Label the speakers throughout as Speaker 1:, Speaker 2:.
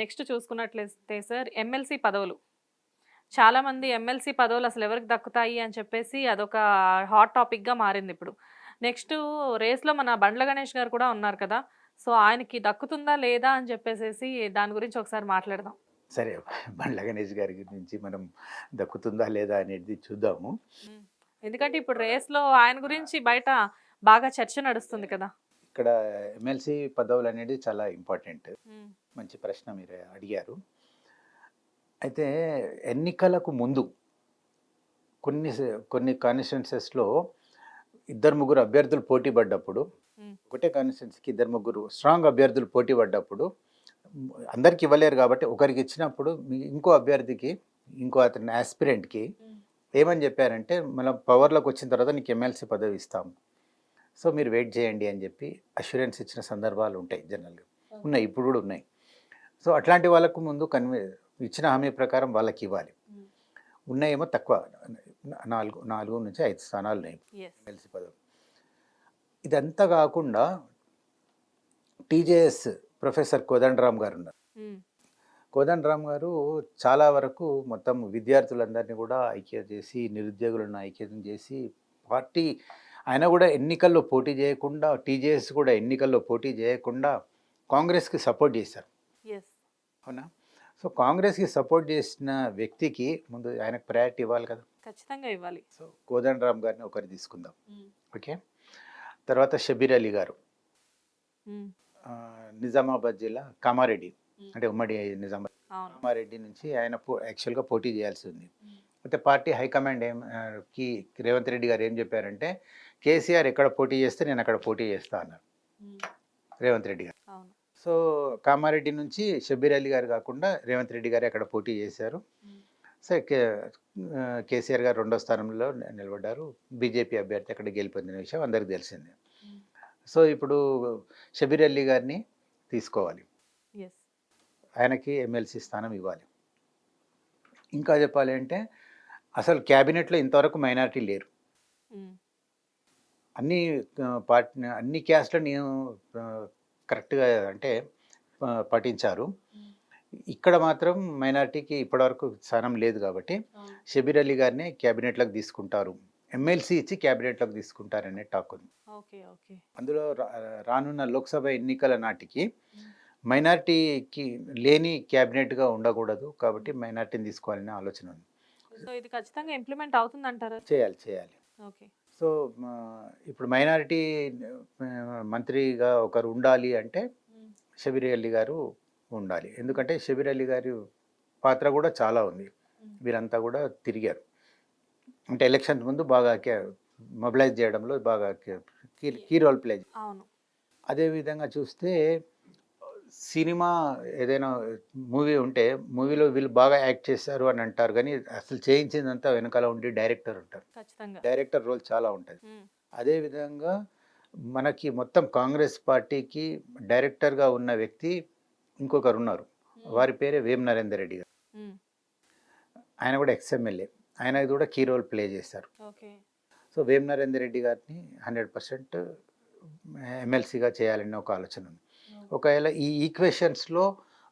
Speaker 1: Next చూసుకున్నట్లయితే sir MLC పదవులు. చాలా మంది ఎమ్మెల్సీ పదవులు అసలు ఎవరికి దక్కుతాయి అని చెప్పేసి అదొక హాట్ టాపిక్గా మారింది ఇప్పుడు. నెక్స్ట్ రేస్లో మన బండ్ల గణేష్ గారు కూడా ఉన్నారు కదా సో ఆయనకి దక్కుతుందా లేదా అని చెప్పేసి దాని గురించి ఒకసారి మాట్లాడదాం.
Speaker 2: సరే బండ్ల గణేష్ గారి గురించి మనం దక్కుతుందా లేదా అనేది చూద్దాము.
Speaker 1: ఎందుకంటే ఇప్పుడు రేస్లో ఆయన గురించి బయట బాగా చర్చ నడుస్తుంది కదా.
Speaker 2: ఇక్కడ ఎమ్మెల్సీ పదవులు అనేది చాలా ఇంపార్టెంట్. మంచి ప్రశ్న మీరు అడిగారు. అయితే ఎన్నికలకు ముందు కొన్ని కొన్ని కాన్స్టిట్యున్సెస్లో ఇద్దరు ముగ్గురు అభ్యర్థులు పోటీ పడ్డప్పుడు. ఒకటే కాన్స్టిట్యున్సీకి ఇద్దరు ముగ్గురు స్ట్రాంగ్ అభ్యర్థులు పోటీ పడ్డప్పుడు అందరికి ఇవ్వలేరు కాబట్టి ఒకరికి ఇచ్చినప్పుడు ఇంకో అభ్యర్థికి ఇంకో అతని ఆస్పిరెంట్కి ఏమని చెప్పారంటే మనం పవర్లోకి వచ్చిన తర్వాత నీకు ఎమ్మెల్సీ పదవి ఇస్తాం సో మీరు వెయిట్ చేయండి అని చెప్పి అష్యూరెన్స్ ఇచ్చిన సందర్భాలు ఉంటాయి జనరల్గా. ఉన్నాయి ఇప్పుడు కూడా ఉన్నాయి. సో అట్లాంటి వాళ్ళకు ముందు కన్వే ఇచ్చిన హామీ ప్రకారం వాళ్ళకి ఇవ్వాలి. ఉన్నాయేమో తక్కువ నాలుగు నాలుగు నుంచి ఐదు స్థానాలు ఉన్నాయి. ఎమ్మెల్సీ పదవి. ఇదంతా కాకుండా టీజేఎస్ ప్రొఫెసర్ కోదండరామ్ గారు ఉన్నారు. కోదండరామ్ గారు చాలా వరకు మొత్తం విద్యార్థులందరినీ కూడా ఐక్యం చేసి నిరుద్యోగులను ఐక్యం చేసి పార్టీ ఆయన కూడా ఎన్నికల్లో పోటీ చేయకుండా టీజేఎస్ కూడా ఎన్నికల్లో పోటీ చేయకుండా కాంగ్రెస్కి సపోర్ట్ చేశారు. అవునా? సో కాంగ్రెస్కి సపోర్ట్ చేసిన వ్యక్తికి ముందు ఆయనకు ప్రయారిటీ ఇవ్వాలి కదా.
Speaker 1: ఖచ్చితంగా ఇవ్వాలి.
Speaker 2: సో కోదండరామ్ గారిని ఒకరు తీసుకుందాం. ఓకే? తర్వాత షబీర్ అలీ గారు. నిజామాబాద్ జిల్లా కామారెడ్డి. అంటే ఉమ్మడి నిజామాబాద్. కామారెడ్డి నుంచి ఆయన యాక్చువల్గా పోటీ చేయాల్సి ఉంది. అయితే పార్టీ హైకమాండ్ ఏం కి రేవంత్ రెడ్డి గారు ఏం చెప్పారంటే కేసీఆర్ ఎక్కడ పోటీ చేస్తే నేను అక్కడ పోటీ చేస్తా అన్నారు. రేవంత్ రెడ్డి గారు. సో కామారెడ్డి నుంచి షబీర్ అలీ గారు కాకుండా రేవంత్ రెడ్డి గారు అక్కడ పోటీ చేశారు. సో కేసీఆర్ గారు రెండో స్థానంలో నిలబడ్డారు. బీజేపీ అభ్యర్థి అక్కడ గెలిపొందిన విషయం అందరికీ తెలిసిందే. సో ఇప్పుడు షబీర్ అలీ గారిని తీసుకోవాలి. ఆయనకి ఎమ్మెల్సీ స్థానం ఇవ్వాలి. ఇంకా చెప్పాలి అంటే అసలు క్యాబినెట్లో ఇంతవరకు మైనారిటీ లేరు. అన్ని పార్టీ అన్ని క్యాస్ట్లను నేను కరెక్ట్గా అంటే
Speaker 1: మ్మ్.
Speaker 2: ఇక్కడ మాత్రం మైనారిటీకి ఇప్పటివరకు స్థానం లేదు కాబట్టి. షబీర్ అలీ గారిని క్యాబినెట్లోకి తీసుకుంటారు. ఎమ్మెల్సీ ఇచ్చి క్యాబినెట్లోకి తీసుకుంటారనే టాక్ ఉంది.
Speaker 1: Okay okay.
Speaker 2: అందులో రానున్న లోక్సభ ఎన్నికల నాటికి. మైనారిటీకి లేని క్యాబినెట్గా ఉండకూడదు కాబట్టి మైనారిటీని తీసుకోవాలనే ఆలోచన ఉంది.
Speaker 1: సో ఇది ఖచ్చితంగా ఇంప్లిమెంట్ అవుతుంది అంటారా
Speaker 2: చేయాలి చేయాలి.
Speaker 1: ఓకే.
Speaker 2: సో ఇప్పుడు మైనారిటీ మంత్రిగా ఒకరు ఉండాలి అంటే. షబీర్ అలీ గారు ఉండాలి. ఎందుకంటే షబీర్ అలీ గారి పాత్ర కూడా చాలా ఉంది. వీరంతా కూడా తిరిగారు. అంటే ఎలక్షన్ ముందు బాగా మొబిలైజ్ చేయడంలో బాగా కీ రోల్ ప్లే అదేవిధంగా చూస్తే సినిమా ఏదైనా మూవీ ఉంటే మూవీలో వీళ్ళు బాగా యాక్ట్ చేశారు అని అంటారు కానీ అసలు చేయించిందంతా వెనకాల ఉండి డైరెక్టర్ ఉంటారు. డైరెక్టర్ రోల్ చాలా ఉంటుంది. అదేవిధంగా మనకి మొత్తం కాంగ్రెస్ పార్టీకి డైరెక్టర్గా ఉన్న వ్యక్తి ఇంకొకరు ఉన్నారు. వారి పేరే వేం నరేందర్ రెడ్డి గారు. ఆయన కూడా ఎక్స్ఎమ్మెల్యే ఆయన కూడా కీ రోల్ ప్లే చేశారు. సో వేం నరేందర్ రెడ్డి గారిని హండ్రెడ్ పర్సెంట్ ఎమ్మెల్సీగా చేయాలనే ఒక ఆలోచన ఉంది. ఒకవేళ ఈ ఈక్వేషన్స్లో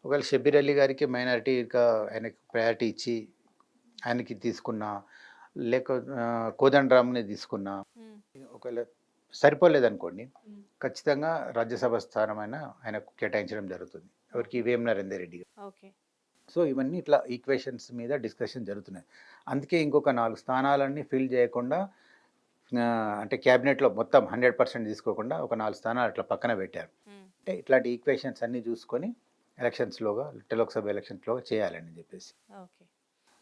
Speaker 2: ఒకవేళ షబీర్ అలీ గారికి మైనారిటీగా ఆయనకి ప్రయారిటీ ఇచ్చి ఆయనకి తీసుకున్న లేక కోదండరామ్ని తీసుకున్న. ఒకవేళ సరిపోలేదనుకోండి. ఖచ్చితంగా రాజ్యసభ స్థానమైన ఆయనకు కేటాయించడం జరుగుతుంది ఎవరికి వేం నరేందర్ రెడ్డి గారు
Speaker 1: ఓకే
Speaker 2: సో ఇవన్నీ ఇట్లా ఈక్వేషన్స్ మీద డిస్కషన్ జరుగుతున్నాయి అందుకే ఇంకొక నాలుగు స్థానాలన్నీ ఫిల్ చేయకుండా అంటే క్యాబినెట్లో మొత్తం హండ్రెడ్ పర్సెంట్ తీసుకోకుండా ఒక నాలుగు స్థానాలు అట్లా పక్కన పెట్టారు. అంటే ఇట్లాంటి ఈక్వేషన్స్ అన్నీ చూసుకొని ఎలక్షన్స్లోగా లోక్సభ ఎలక్షన్స్లోగా చేయాలని చెప్పేసి.
Speaker 1: ఓకే.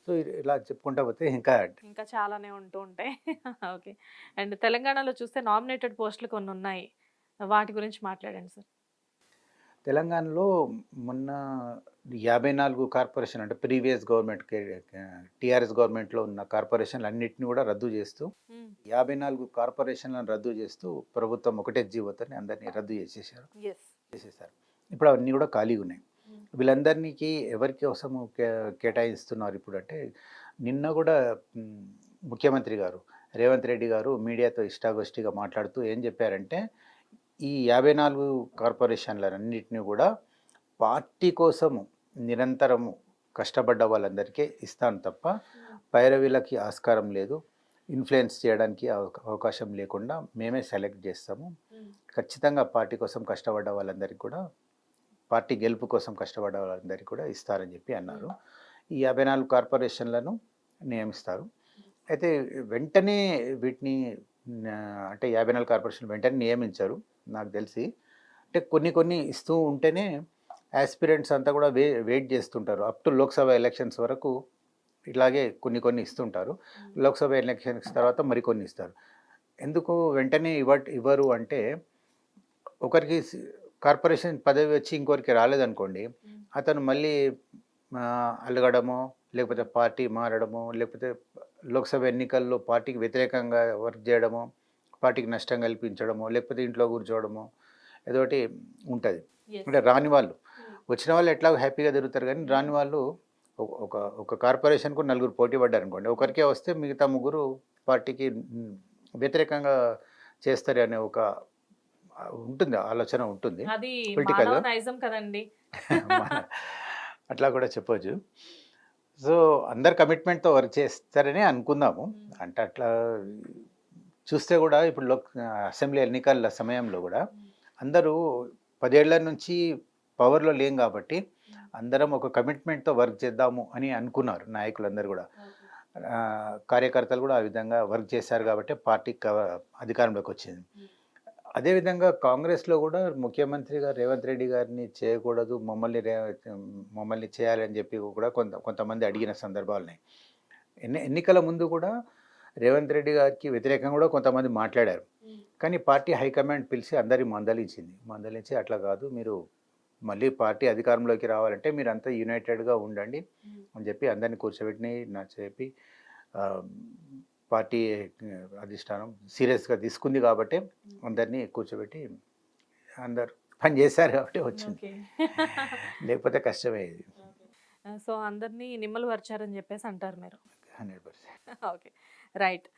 Speaker 2: సో ఇలా చెప్పుకుంటా పోతే ఇంకా
Speaker 1: ఇంకా చాలానే ఉంటూ ఉంటాయి. ఓకే. అండ్ తెలంగాణలో చూస్తే నామినేటెడ్ పోస్టులు కొన్ని ఉన్నాయి. వాటి గురించి మాట్లాడండి సార్.
Speaker 2: తెలంగాణలో మొన్న యాభై నాలుగు కార్పొరేషన్ అంటే ప్రీవియస్ గవర్నమెంట్ టీఆర్ఎస్ గవర్నమెంట్లో ఉన్న కార్పొరేషన్లు అన్నింటినీ కూడా రద్దు చేస్తూ. యాభై నాలుగు కార్పొరేషన్లను రద్దు చేస్తూ ప్రభుత్వం ఒకటే జీవోతోని అందరినీ రద్దు చేసేసారు చేసేసారు ఇప్పుడు అవన్నీ కూడా ఖాళీగా ఉన్నాయి. వీళ్ళందరికీ ఎవరి కోసము కేటాయిస్తున్నారు ఇప్పుడు అంటే నిన్న కూడా ముఖ్యమంత్రి గారు రేవంత్ రెడ్డి గారు మీడియాతో ఇష్టాగోష్ఠిగా మాట్లాడుతూ ఏం చెప్పారంటే ఈ యాభై నాలుగు కార్పొరేషన్లన్నింటినీ కూడా పార్టీ కోసము నిరంతరము కష్టపడ్డ వాళ్ళందరికీ ఇస్తాను తప్ప పైరవీలకి ఆస్కారం లేదు. ఇన్ఫ్లుయెన్స్ చేయడానికి అవక- అవకాశం లేకుండా మేమే సెలెక్ట్ చేస్తాము. ఖచ్చితంగా పార్టీ కోసం కష్టపడ్డ వాళ్ళందరికీ కూడా పార్టీ గెలుపు కోసం కష్టపడ్డ వాళ్ళందరికీ కూడా ఇస్తారని చెప్పి అన్నారు. ఈ యాభై నాలుగు కార్పొరేషన్లను నియమిస్తారు. అయితే వెంటనే వీటిని అంటే యాభై నాలుగు కార్పొరేషన్ వెంటనే నియమించారు నాకు తెలిసి. అంటే కొన్ని కొన్ని ఇస్తూ ఉంటేనే ఆస్పిరెంట్స్ అంతా కూడా వే వెయిట్ చేస్తుంటారు. అప్ టు లోక్సభ ఎలక్షన్స్ వరకు ఇలాగే కొన్ని కొన్ని ఇస్తుంటారు. లోక్సభ ఎలక్షన్స్ తర్వాత మరికొన్ని ఇస్తారు. ఎందుకు వెంటనే ఇవ్వ ఇవ్వరు అంటే ఒకరికి కార్పొరేషన్ పదవి వచ్చి ఇంకొకరికి రాలేదనుకోండి అతను మళ్ళీ అలగడమో లేకపోతే పార్టీ మారడమో లేకపోతే లోక్సభ ఎన్నికల్లో పార్టీకి వ్యతిరేకంగా వర్క్ చేయడమో పార్టీకి నష్టం కల్పించడమో లేకపోతే ఇంట్లో కూర్చోవడమో ఏదో ఒకటి ఉంటుంది. అంటే రాని వాళ్ళు. వచ్చిన వాళ్ళు ఎట్లా హ్యాపీగా తిరుగుతారు కానీ రాని వాళ్ళు ఒక- ఒక కార్పొరేషన్కు నలుగురు పోటీ పడ్డారు అనుకోండి ఒకరికే వస్తే మిగతా ముగ్గురు పార్టీకి వ్యతిరేకంగా చేస్తారు అనే ఒక ఉంటుంది ఆలోచన ఉంటుంది?
Speaker 1: నైజం కదండి.
Speaker 2: అట్లా కూడా చెప్పొచ్చు. సో అందరు కమిట్మెంట్తో వర్క్ చేస్తారని అనుకుందాము. అంటే అట్లా చూస్తే కూడా ఇప్పుడు లోక్ అసెంబ్లీ ఎన్నికల సమయంలో కూడా అందరూ పదేళ్ళ నుంచి పవర్లో లేం కాబట్టి అందరం ఒక కమిట్మెంట్తో వర్క్ చేద్దాము అని అనుకున్నారు నాయకులందరూ కూడా. కార్యకర్తలు కూడా ఆ విధంగా వర్క్ చేశారు కాబట్టి పార్టీ అధికారంలోకి వచ్చింది. అదేవిధంగా కాంగ్రెస్లో కూడా ముఖ్యమంత్రి గారు రేవంత్ రెడ్డి గారిని చేయకూడదు మమ్మల్ని రే మమ్మల్ని చేయాలని చెప్పి కూడా కొంత కొంతమంది అడిగిన సందర్భాలు ఉన్నాయి ఎన్ని ఎన్నికల ముందు కూడా రేవంత్ రెడ్డి గారికి వ్యతిరేకంగా కూడా కొంతమంది మాట్లాడారు. కానీ పార్టీ హైకమాండ్ పిలిచి అందరి మందలించింది. మందలించి అట్లా కాదు మీరు మళ్ళీ పార్టీ అధికారంలోకి రావాలంటే మీరు అంతా యునైటెడ్గా ఉండండి అని చెప్పి అందరిని కూర్చోబెట్టి నా చెప్పి పార్టీ అధిష్టానం సీరియస్గా తీసుకుంది కాబట్టి అందరినీ కూర్చోబెట్టి అందరు పని చేశారు కాబట్టి వచ్చింది. లేకపోతే కష్టమయ్యేది
Speaker 1: సో అందరినీ నిమ్మలు పరిచారని చెప్పేసి అంటారు మీరు.
Speaker 2: Hundred percent.
Speaker 1: ఓకే. రైట్.